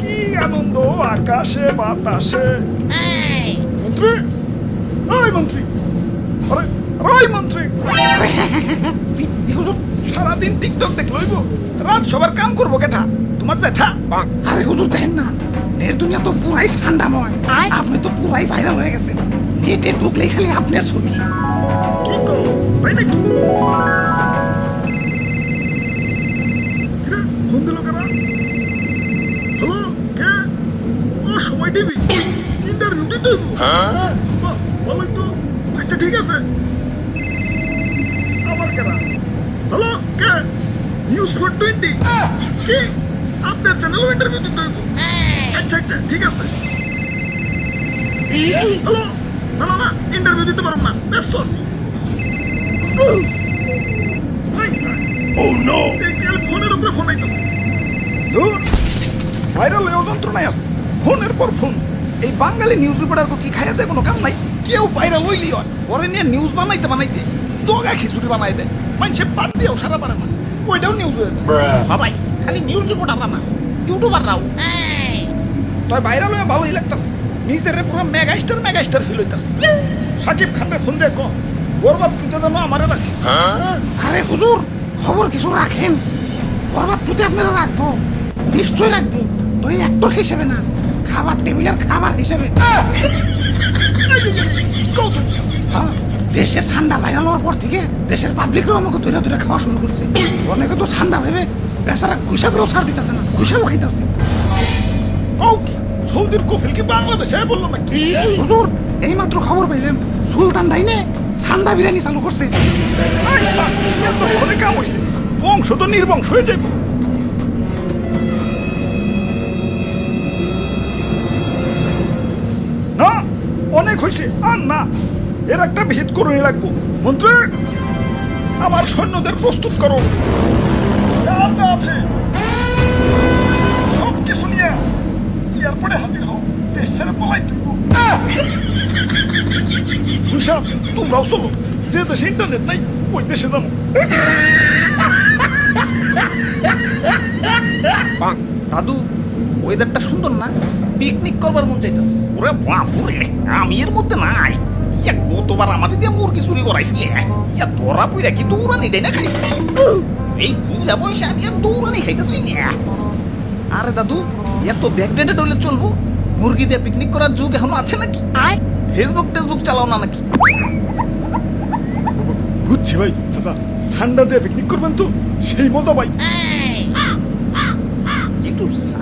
কি আনন্দ আকাশে বাতাসে। মন্ত্রী ওই মন্ত্রী। আরে ওই মন্ত্রী। সারাদিন টিকটক দেখলে হইব। রাত সবার কাম করব কেঠা? তোমার জ্যাঠা আরে হুজুর দেখেন না। নেট দুনিয়া তো পুরাই ঠান্ডাময়। আপনি তো পুরাই ভাইরাল হয়ে গেছেন। নেটে ঢুকলেই খালি আপনার ছবি। কি কো তাই নাকি? ফোন দিল কেন হ্যালো কে ও সময় টিভি ইন্টারভিউ দিতে হইব বাহ, ভালোই তো আচ্ছা ঠিক আছে আবার কেন হ্যালো কে নিউজ ফোর টোয়েন্টি কি আপনার চ্যানেলও ইন্টারভিউ দিতে হইব আচ্ছা আচ্ছা ঠিক আছে হ্যালো না না না ইন্টারভিউ দিতে পারব না ব্যস্ত আছি ফোনের উপরে ফোন আইতেছে ভাইরাল যন্ত্রণায় আছে ফোনের পর ফোন এই বাঙালি নিউজ রিপোর্টার কি খাইয়া দেয় কোনো কাম নাই? কেউ ভাইরাল হইলি হয়। ওরে নিয়ে নিউজ বানাইতে বানাইতে জগা খিচুড়ি বানাই দেয়। মানুষে বাদ দিয়েও সারা পারে না। ওইটাও নিউজ হয়ে যায়। সবাই খালি নিউজ রিপোর্টাররা না ইউটিউবাররাও তাই ভাইরাল হয়ে ভালোই লাগতাছে। নিজের পুরো mega star mega star feel হইতাছে। সাকিব খানরে ফোন দিয়ে কো বরবাদ টুতে যেন আমারে রাখে। আরে হুজুর খবর কিছু রাখেন? বরবাদ টুতে আপনারা রাখব। নিশ্চয় রাখব। তো এই অ্যাক্টর হিসেবে না। খাবার টেবিলের খাবার হিসেবে। হ্যাঁ দেশে ঠান্ডা ভাইরাল হওয়ার পর থেকে দেশের পাবলিকরাও আমাকে ধরে ধরে খাওয়া শুরু করছে। অনেকে তো ঠান্ডা ভেবে বেচারা ঘুষাবেও ছাড় দিতেছে না ঘুষাবো খাইতেছে। কি? সৌদির কফিল কি বাংলাদেশে বলল নাকি? হুজুর এইমাত্র খবর পাইলাম সুলতান ডাইনে ঠান্ডা বিরিয়ানি চালু করছে। এতক্ষণে কাম হইছে। বংশ তো নির্বংশ হয়ে যাবে অনেক আর না, এর একটা ভিত করে লাগবো। মন্ত্রী, আমার সৈন্যদের প্রস্তুত করো। যা যা আছে সব কিছু নিয়ে এয়ারপোর্টে হাজির হও। দেশ ছেড়ে পলাই তুইব হিসাব তোমরাও চলো। যে দেশে ইন্টারনেট নাই, ওই দেশে যাব। দাদু ওয়েদারটা সুন্দর না? পিকনিক করবার মন চাইতেছে। ওরে বাপুরে আমি এর মধ্যে নাই। ইয়া গতবার আমার দিয়ে মুরগি চুরি করাইছিলে ইয়া ধরা পইরা কি দৌড়ানি দেয় না খাইছি? এই বুঝা বয়সে আমি আর দৌড়ানি খাইতেছি না আরে দাদু এত ব্যাকডেটেড হলে চলবো। মুরগি দিয়ে পিকনিক করার যুগ এখনও আছে নাকি? আয়। ফেসবুক টেসবুক চালাও না নাকি? বুঝছি ভাই চাচা সান্ডা দিয়ে পিকনিক করবেন তো? সেই মজা ভাই।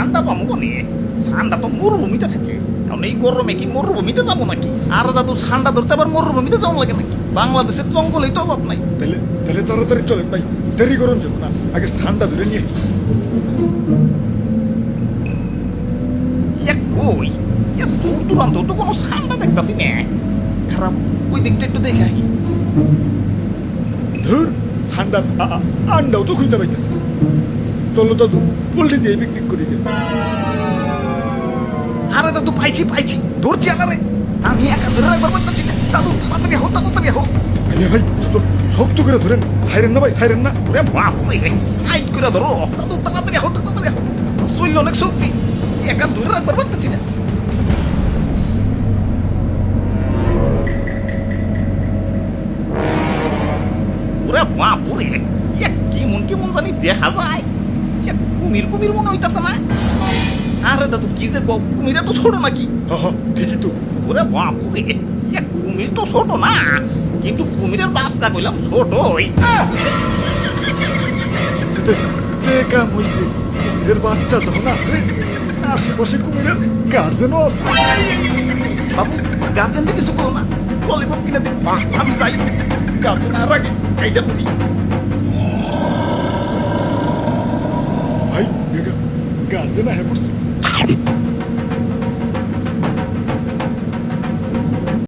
সান্ডা পাবো কোনে সান্ডা তো মরুভূমিতে থাকে। কারণ এই গরমে কি মরুভূমিতে যাব নাকি? আর দাদু ঠান্ডা ধরতে আবার মরুভূমিতে যাওয়া লাগে নাকি? বাংলাদেশের জঙ্গলেই তো অভাব নাই। তাহলে তাহলে তাড়াতাড়ি চলেন ভাই দেরি গরম যাব না আগে সান্ডা ধরে নিয়ে কই? ইয়া দূর দূরান্ত তো কোনো সান্ডা দেখতাছি না। খারাপ ওই দিকটা একটু দেখে আহি ধুর সান্ডা আ- আন্ডাও তো খুঁজে পাইতেছে। চলো দাদু পোল্ট্রি দিয়ে পিকনিক করি। আরে দাদু পাইছি পাইছি। ধরছি আলারে। আমি একা ধরে রাখবার পারতেছি না। দাদু তাড়াতাড়ি হো তাড়াতাড়ি হো আরে ভাই শক্ত করে ধরেন। সাইরেন না ভাই সাইরেন না। ওরে বাপুরে আইট করে ধরো। দাদু তাড়াতাড়ি হো তাড়াতাড়ি হো শরীর অনেক শক্তি। একা ধরে রাখবার পারতেছি না। ওরে বাপুরে ইয়া কেমন কেমন জানি দেখা যায়। কুমির কুমির মনে হইতাছে না? আরে দাদু কি যে কুমিরা তো ছোট নাকি? ঠিকই তো। ওরে ইয়া কুমির তো ছোট না কিন্তু কুমিরের বাচ্চা কইলাম তে- তে কাম হইছে। কুমিরের বাচ্চা যখন আছে আশেপাশে কুমিরের গার্জেনও আছে। বাবু গার্জেনটা কিছু করো না ললিপপ কিনে দিন। আমি যাই গার্জেন আর আগে এইটা করি। জেনা হ্যাঁ করছি